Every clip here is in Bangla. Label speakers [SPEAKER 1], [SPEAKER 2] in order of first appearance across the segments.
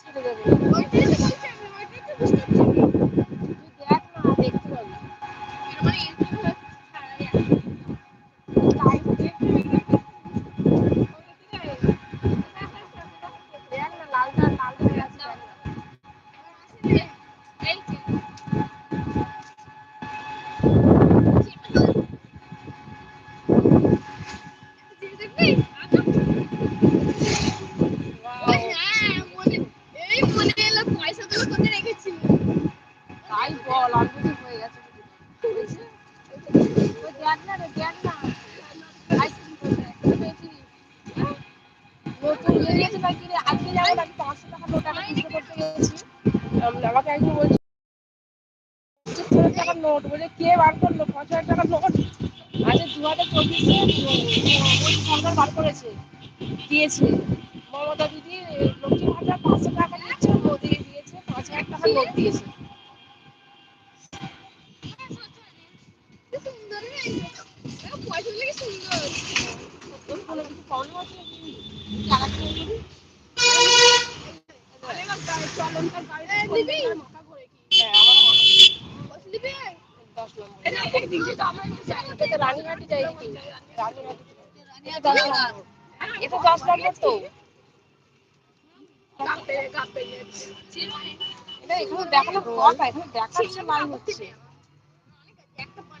[SPEAKER 1] ছেড়ে দেবে
[SPEAKER 2] আমাকে একজন নোট বলে কে বার করল? পাঁচ হাজার টাকার নোট? আচ্ছা দু হাজার চব্বিশে সরকার বার করেছে, দিয়েছে। মমতা দিদি, লক্ষ্মী ভাণ্ডার পাঁচশো টাকা দিয়েছে মোদিকে দিয়েছে, পাঁচ হাজার টাকা নোট দিয়েছে। রানীঘাটে দেখানো কথা এখানে দেখাচ্ছে মানুষ হচ্ছে।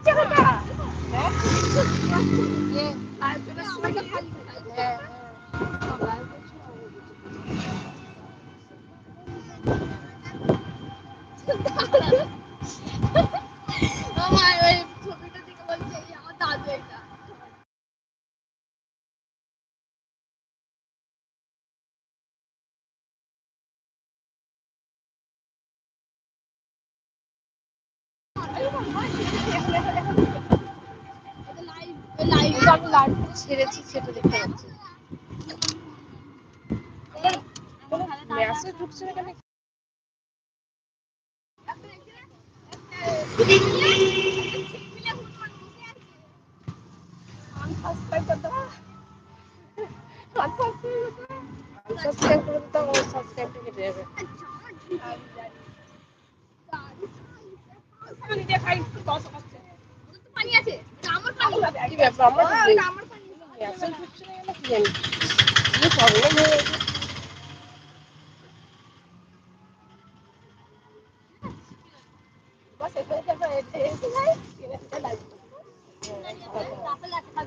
[SPEAKER 2] বাচ্চা
[SPEAKER 1] কথা
[SPEAKER 2] আমি লাইভ ছেড়েছি সেটা দেখতে পাচ্ছি না কেন সাবস্ক্রাইব করে দিতাম ও সাবস্ক্রাইবটা কেটে যাবে
[SPEAKER 1] নিজে খাই একটু দশ খাচ্ছে পানি আছে আমার পানি হবে
[SPEAKER 2] কি ব্যাপার আমার
[SPEAKER 1] পানি
[SPEAKER 2] আসল কিছু নেই না কি জানি কি প্রবলেম হয়ে গেছে
[SPEAKER 1] বস এটা
[SPEAKER 2] এটা
[SPEAKER 1] এটা
[SPEAKER 2] এটা লাগবে খাব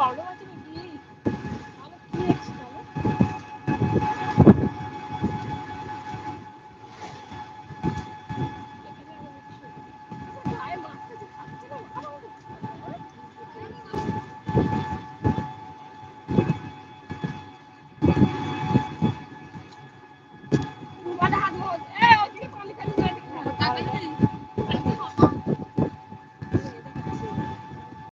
[SPEAKER 2] কর্মমাধ্যম